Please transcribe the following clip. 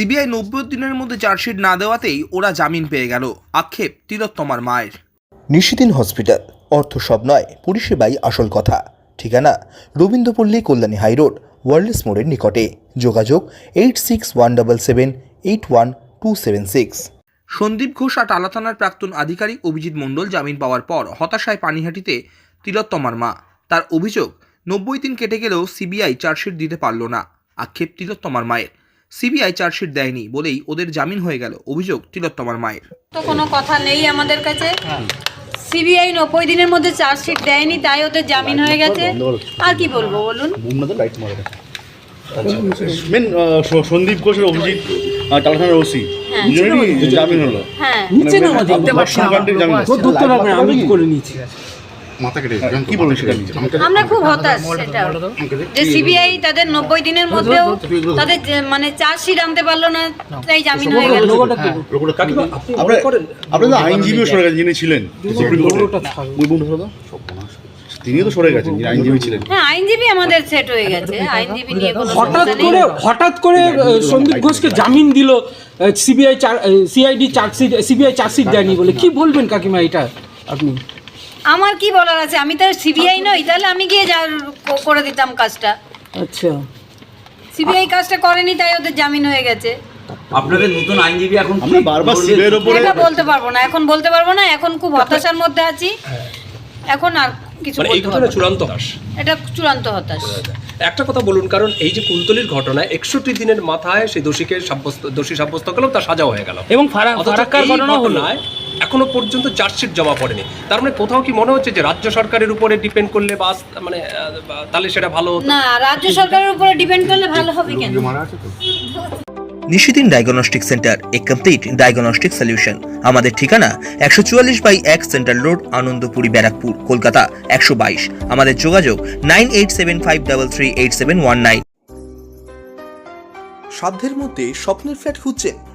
CBI নব্বই দিনের মধ্যে চার্জশিট না দেওয়াতেই ওরা জামিন পেয়ে গেল। আক্ষেপ তিলোত্তমার মায়ের। নিশিদিন হসপিটাল অর্থ সব নয় পরিষেবাই আসল কথা। ঠিকানা রবীন্দ্রপল্লী কল্যাণী হাইরোড ওয়ার্ল্ডস মোড়ের নিকটে। যোগাযোগ eight six one double seven eight one two seven six. Sandip Ghosh আর টালা থানার প্রাক্তন আধিকারিক অভিজিৎ মণ্ডল জামিন পাওয়ার পর হতাশায় পানিহাটিতে তিলোত্তমার মা। তার অভিযোগ নব্বই দিন কেটে গেলেও সিবিআই চার্জশিট দিতে পারল না। আক্ষেপ তিলোত্তমার মায়ের। সিবিআই চার্জশিট দেয়নি বলেই ওদের জামিন হয়ে গেল অভিযোগ তিলোত্তমার মায়ের। তো কোনো কথা নেই আমাদের কাছে। সিবিআই নব্বই দিনের মধ্যে চার্জশিট দেয়নি তাই ওদের জামিন হয়ে গেছে। আর কি বলব বলুন? মেন সন্দীপ ঘোষের অভিজিৎ টালাথানার ওসি হ্যাঁ। জামিন হলো। হ্যাঁ। মানে জামিন ধরতে না আমি করে নিয়েছি। মাথা কেটে কি বলবেন সেটা আমরা খুব হতাশ সেটা। যে সিবিআই তাদের নব্বই দিনের মধ্যেও তাদের মানে চার্জশিট আনতে পারল না তাই জামিন হয়ে গেল। লোকটা আপনার আপনার আইনজীবীও সরে গেছেন যিনি ছিলেন সুপ্রিম কোর্টে। ওই বন্ধু হলো তিনিও তো সরে গেছেন যিনি আইনজীবী ছিলেন। হ্যাঁ আইনজীবী আমাদের সেট হয়ে গেছে। আইনজীবী নিয়ে কোনো হঠাৎ করে হঠাৎ করে সন্দীপ ঘোষকে জামিন দিল CBI CID chargesheet CBI chargesheet দেয়নি বলে। কি বলবেন কাকিমা এটা আপনি? আমার কি বলার আছে? আমি তো সিবিআই নই তাহলে আমি গিয়ে যা করে দিতাম কাজটা। আচ্ছা। সিবিআই কাজটা করেনি তাই ওদের জামিন হয়ে গেছে। আপনাদের নতুন আইনজীবী এখন আমরা বারবার বলবে? সিবিআইয়ের ওপরে এটা বলতে পারব না এখন বলতে পারব না এখন খুব হতাশার মধ্যে আছি। এখন আর কিছু মানে বলতে পারব না। চূড়ান্ত হতাশ। এটা চূড়ান্ত হতাশ। একটা কথা বলুন কারণ এই যে কুলতলির ঘটনায় একষট্টি দিনের মাথায় সেই দোষীকে সাব্যস্ত দোষী সাব্যস্ত করলাম তার সাজা হয়ে গেল। এবং ফারাক্কার ঘটনা হলো। এখনও পর্যন্ত চার্জশিট জমা পড়েনি। তার মানে কোথাও কি মনে হচ্ছে যে রাজ্য সরকারের উপরে ডিপেন্ড করলে বাস মানে তাহলে সেটা ভালো হতো? না রাজ্য সরকারের উপরে ডিপেন্ড করলে ভালো হবে কেন? নিশিদিন ডায়াগনস্টিক সেন্টার এ কমপ্লিট ডায়াগনস্টিক সলিউশন। আমাদের ঠিকানা একশো চুয়াল্লিশ বাই এক সেন্ট্রাল রোড আনন্দপুরি ব্যারাকপুর কলকাতা একশো বাইশ। আমাদের যোগাযোগ nine eight seven five double three eight seven one nine. সাধ্যের মধ্যে স্বপ্নের ফ্ল্যাট খুঁজছেন